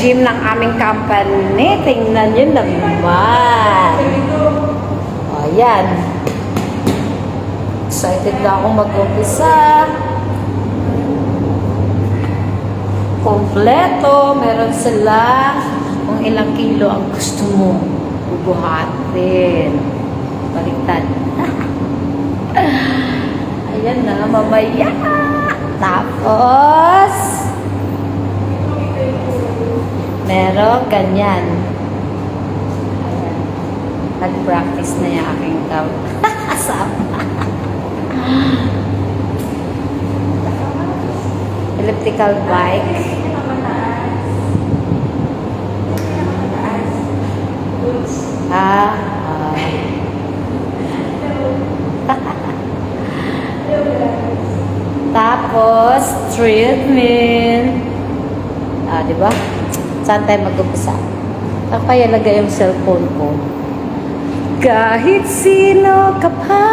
gym ng aming company. Tingnan nyo naman. O, yan. Excited na akong mag-umpisa. Kompleto. Meron sila kung ilang kilo ang gusto mo bubuhatin. Baliktad. Ayan na, mamaya. Tapos, meron ganyan. Nag-practice na yung aking kam. Sama. Elliptical bike. Ah, ah. Tapos, treatment. Ah, di ba? Saan tayo mag-umpisa? Saan kaya lagay yung cellphone ko? Kahit sino ka pa,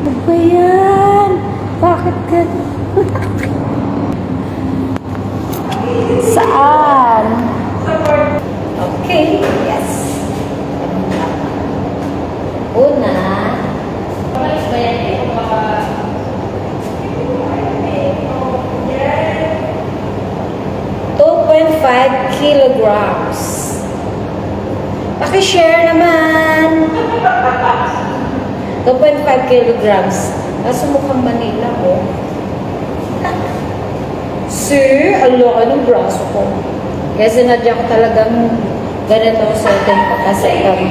ano? Bakit ka? Saan? Okay, yes. Una, ano ba? 2.5 kilograms. Paki-share naman. 2.5 kilograms. Nasa mukhang Manila ko. Sir, ang laki ng braso ko. Kaya sinadya ko talagang ganito ang suotin ko kasi um,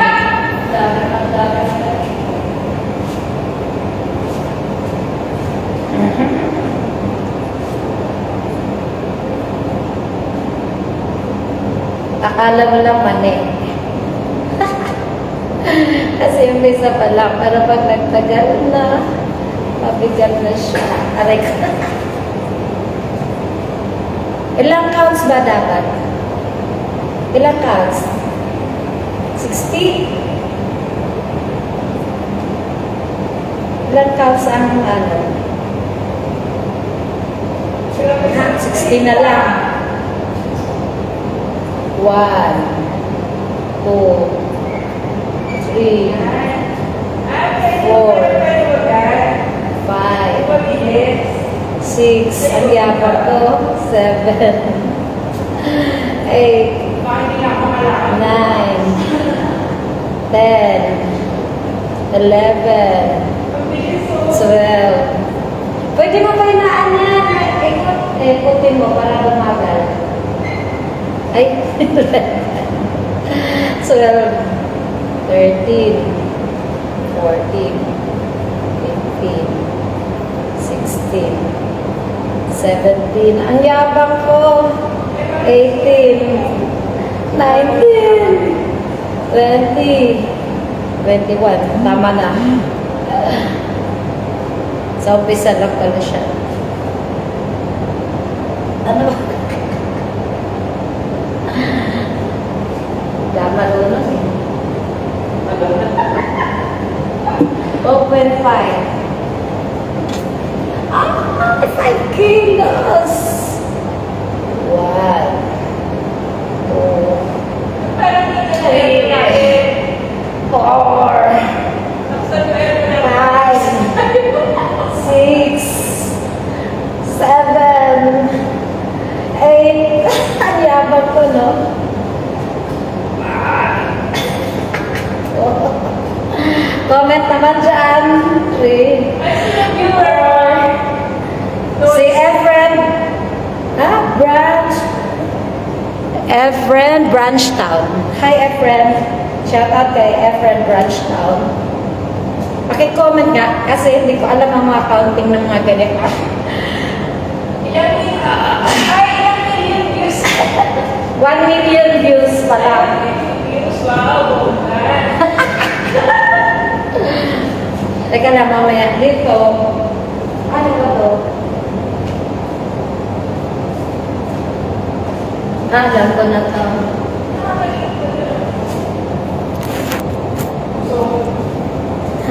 akala mo lang mani. kasi yung isa pa lang, pero pag nagtagal na, mabigat na siya. Aray ko. Ilang counts ba dapat? Ilang counts? 60? Ilang counts ang ano? Ha, 60 na lang. One, two, three, four, five, six, ang yabang ko, seven, eight, nine, ten, eleven, twelve. Pwede mo ba inaan yan? Ikot, eh, ikutin mo para bumagal. Ay, 12, 13, 14, 15, 16, 17. Ang yabang ko. 18, 19, 20, 21. Tama na. Sa umpisa lang pala siya. Ano ba? Marunong eh. 0.5. Ah, 5 kilos! One. Two. Three. Four. Five. Six. Seven. Eight. Ang yabang ko, no? Comment naman dyan. Four. Si Efren. Ha? Branch. Efren Branchtown. Hi, Efren. Shout out kay Efren Branchtown. Paki-comment nga kasi hindi ko alam ang mga counting ng mga ganito. Ay, ilang million views? 1 million views pa lang. Views, wow. Teka lang, mamaya dito. Ano ba to? Ah, alam ko na to.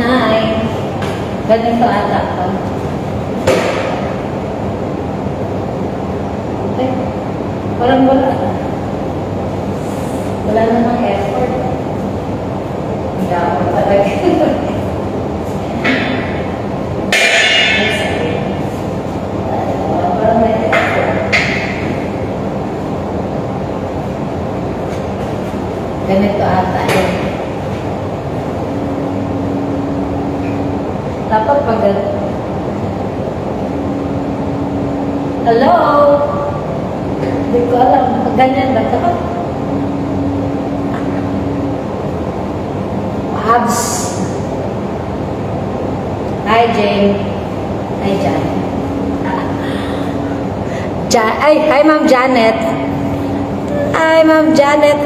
Hi. Ganito ata to. Ay. Parang. Wala namang effort. Hindi ako talaga. Parang may effort. Ganito ata yun. Dapat pag... Hello? Hindi ko alam. Pag ganyan ba? Dapat... Abs. Hi, Jane. Hi, Jan. Ja ay, hi, Ma'am Janet. Hi, Ma'am Janet.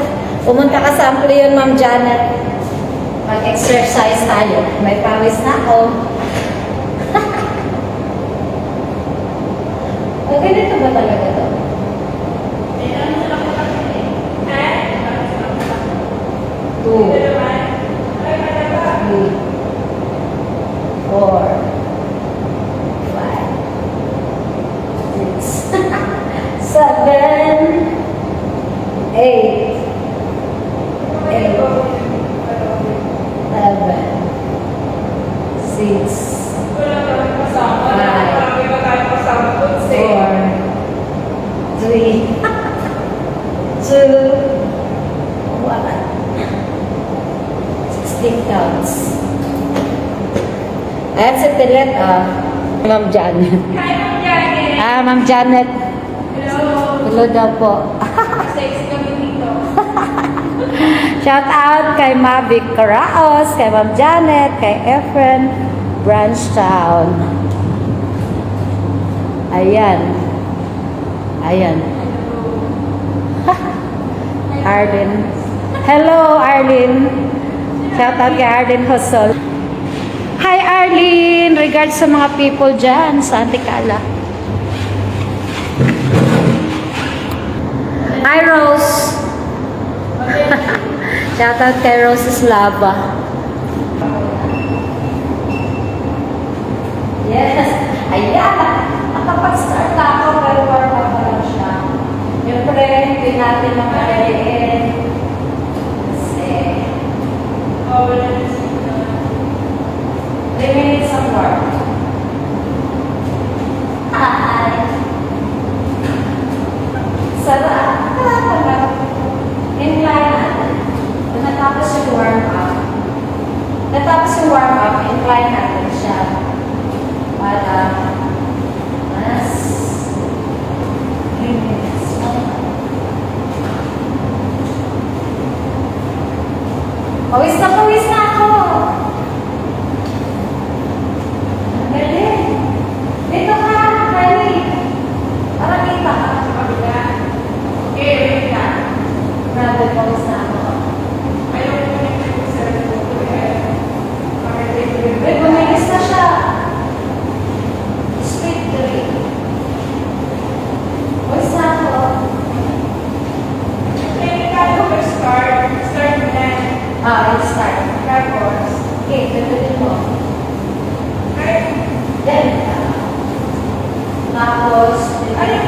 Pumunta ka sa Amplion, Ma'am Janet. Mag-exercise tayo. May pawis na ako. O, ganito ba talaga to? Two. Three. Four. Five. Six. Seven. Eight. Eight. Seven. Six. Four. Three. Two. One. Sixteen counts. Ayan si Pilet, ah. Ma'am Janet. Ah, Ma'am Janet. Hello daw po. Shout out kay Mavic Caraos, kay Ma'am Janet, kay Efren Branchtown. Ayan. Ayan. Arden. Hello, Arlene. Shout out kay Arden Hosol. Hi, Arlene. Regards sa mga people dyan sa Anticala. Hi, Rose. Shout out kay Roses Lava. Yes. Ayan. Nakapag-start na ako pero warm up pa lang siya. Siyempre, hindi natin makalayin. Kasi, 3 minutes of work. Hi. Sarap. Incline natin. Kung natapos yung warm up, natapos yung warm up, incline natin siya. Para mas 3 minutes. Pawis na pawis na ako. Ang Galing. Dito ka, Kylie. Para kita ka sa kabila. Grabe, pawis na ako. Uy, bumilis na siya. Straight three. Pawis na ako. Ah, let's start. Okay, gagawin mo. Then, tapos, Paano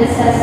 This has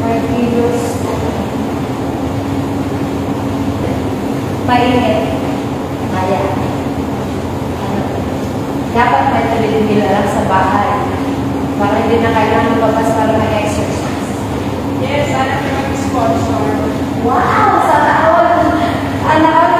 Martilos. Mainit. Maya. Dapat may tuloy nila lang sa bahay. Para hindi na kailangan lumabas para may exercise. Sana. Wow! Sana all. Anak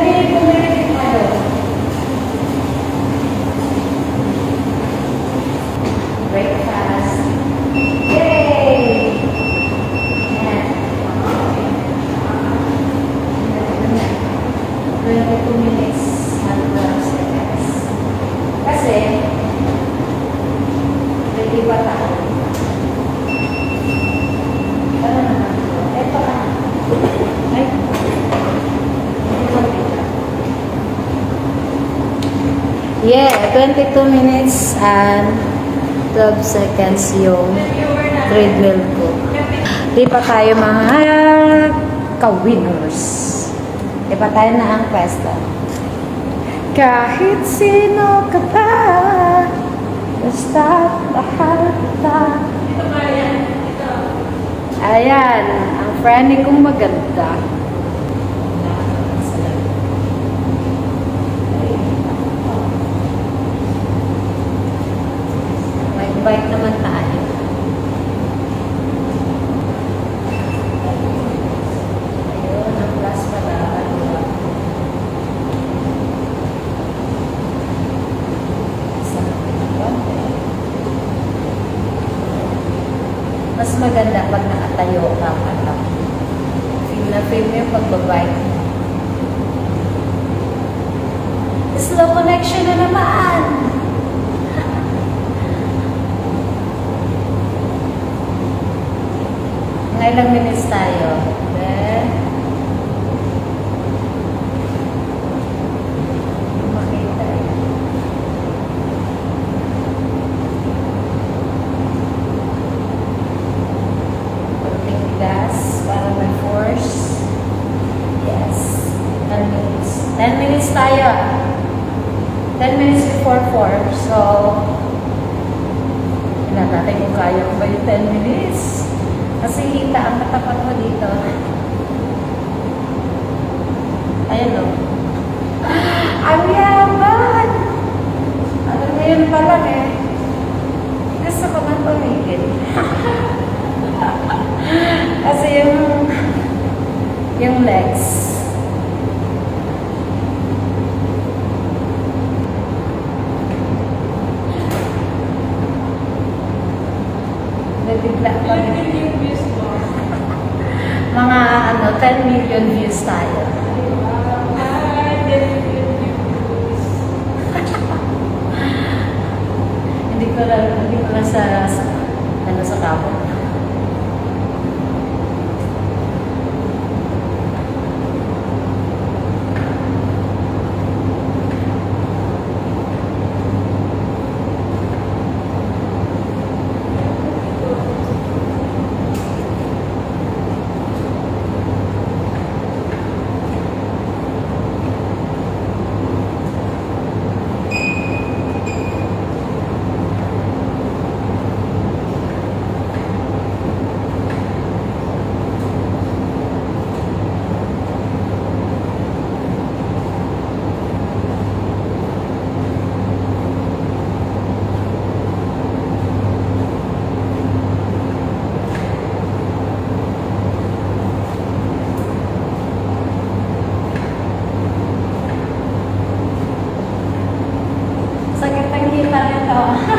22 minutes and 12 seconds yung treadmill ko. Di pa tayo mga ka-winners. Di pa tayo na ang pwesto. Kahit sino ka pa, basta mahal kita. Ayan, ang friendly kong maganda. Para may force. Yes. 10 minutes. 10 minutes tayo. 10 minutes before 4. So, tingnan natin kung kaya ko ba yung 10 minutes. Kasi hita ang katapat mo dito. Ayan o. Ang yaman! Ano ngayon pa lang eh. Gusto ko man tumigil. Kasi yung yung legs. Nabigla pa. Yung views mo. Mga ano, 10 million views tayo. Hindi ko lang, hindi ko lang sa, sa ano sa kapot. Yeah.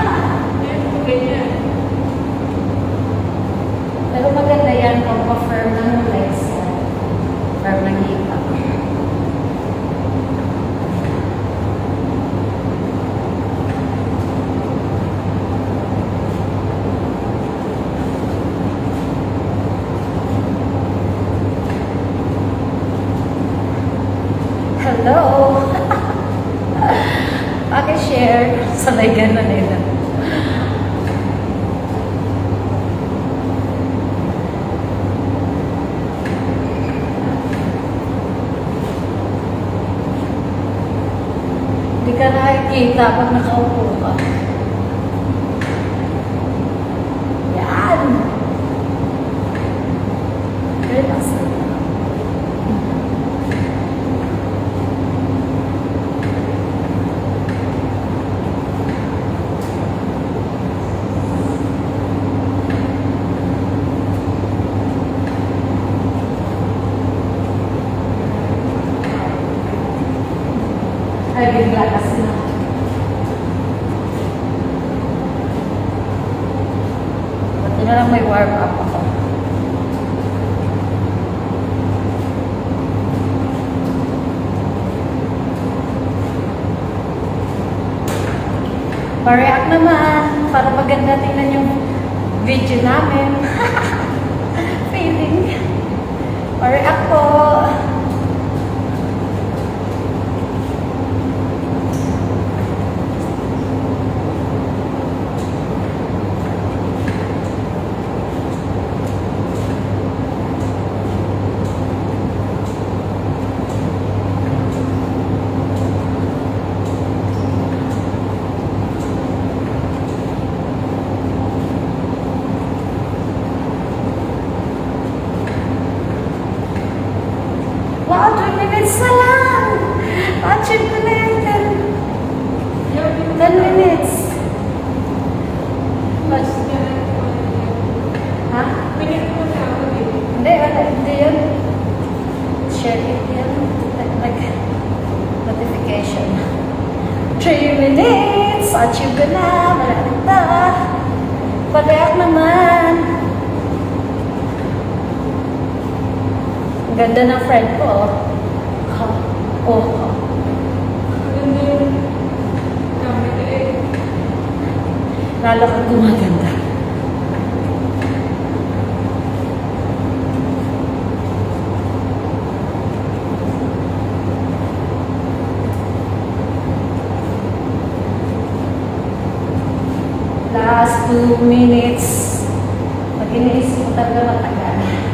Ganda ng friend ko, oh. Ha? Oh, ha? Eh. Lalo kang gumaganda. Last two minutes. Pag iniisip ko talaga matagal.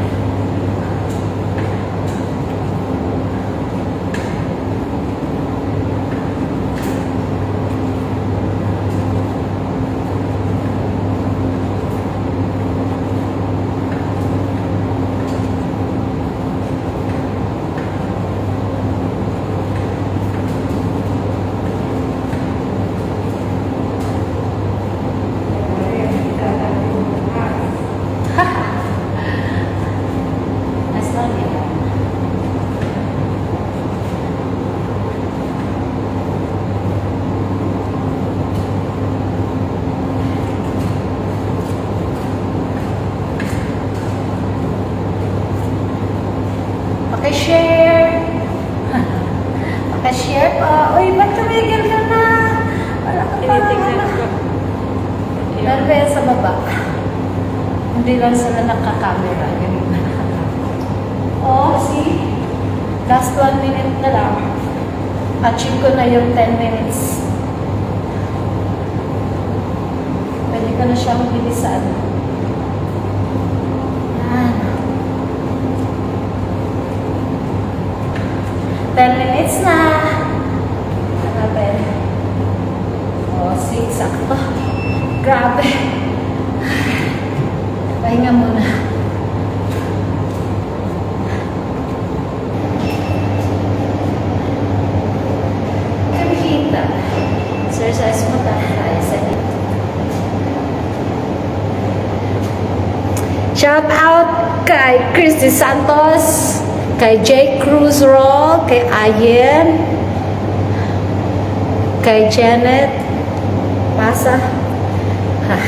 10 minutes na. Grabe. Oh, six. Sakto. Grabe. Pahinga muna. Kamihita. Exercise mo tayo sa Shout out kay Christy Santos, kay Jay Cruz Roll, kay Ayen, kay Janet Pasa. Ha,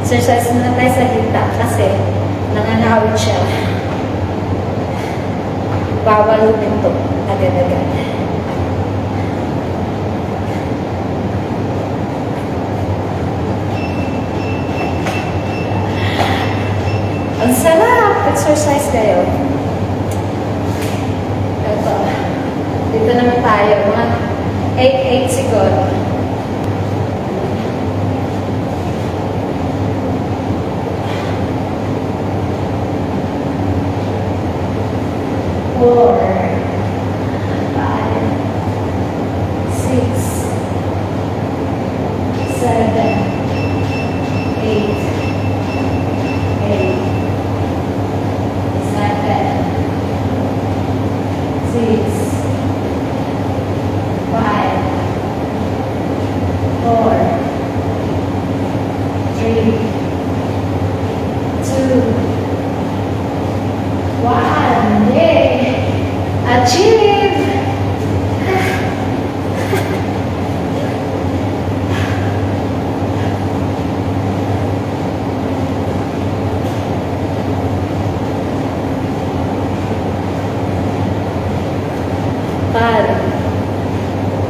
exercise na tayo sa hita kasi nanganawit siya. Bawal ito agad-agad. Ang sarap! Exercise kayo. Dito naman tayo. Mga 8-8 siguro. Four. Five. Six. Seven. Eight. Eight. Seven. Six. Five. Four. Three. Two. One. Yay! Achieve! Five,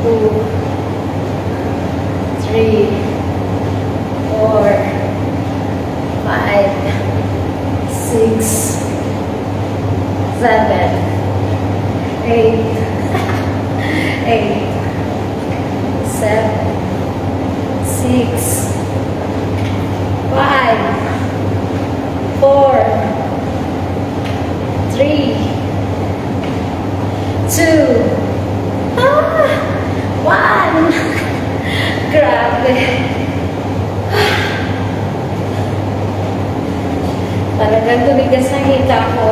two, three, four, five, six, seven, eight, eight, seven, six, five, four, three, two, ah, one. Grabe. Talagang tumigas na hita ko.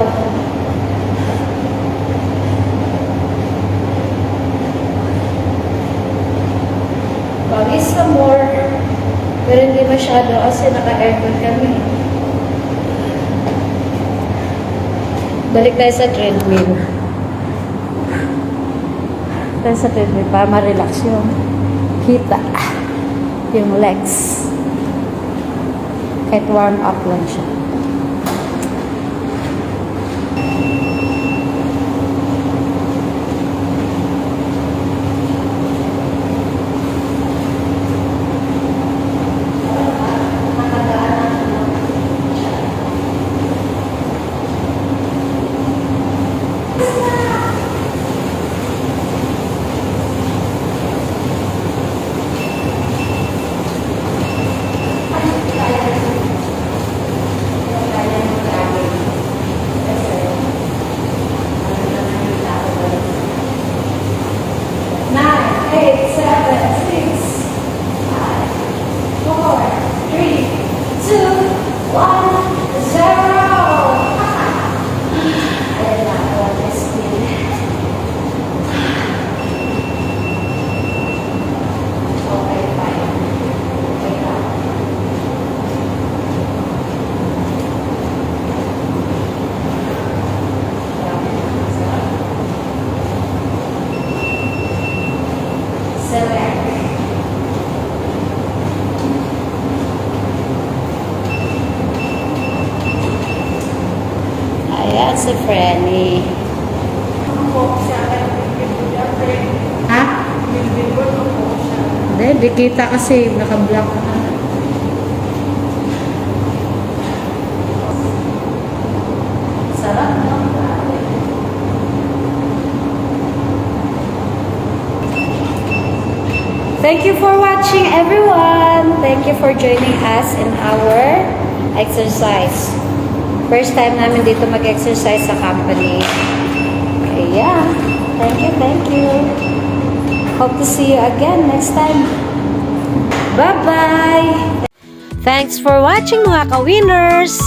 Pawis na more. Pero hindi masyado kasi naka-aircon kami. Balik tayo sa treadmill. Tayo sa treadmill para ma-relax yung hita. Yung legs. Kahit warm up lang siya. Select. Ayan si Frenny. Po siya, kaya bibig ko niya, friend. Ha? Bibig ko po siya. Hindi, di kita kasi naka-block na. Sarap ng Thank you for watching everyone. Thank you for joining us in our exercise. First time namin dito mag-exercise sa company. Kaya, thank you, thank you. Hope to see you again next time. Bye-bye! Thanks for watching mga ka-winners!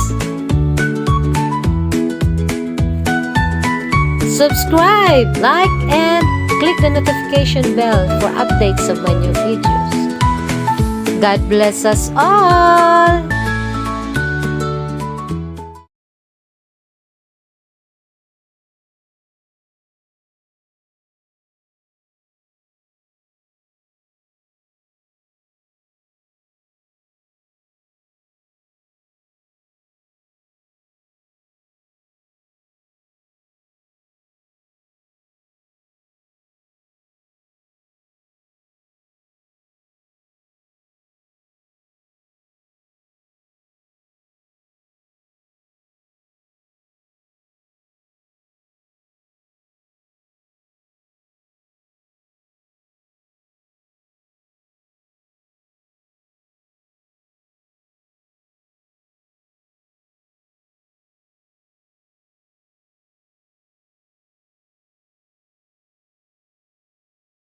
Subscribe, like, and click the notification bell for updates of my new videos. God bless us all!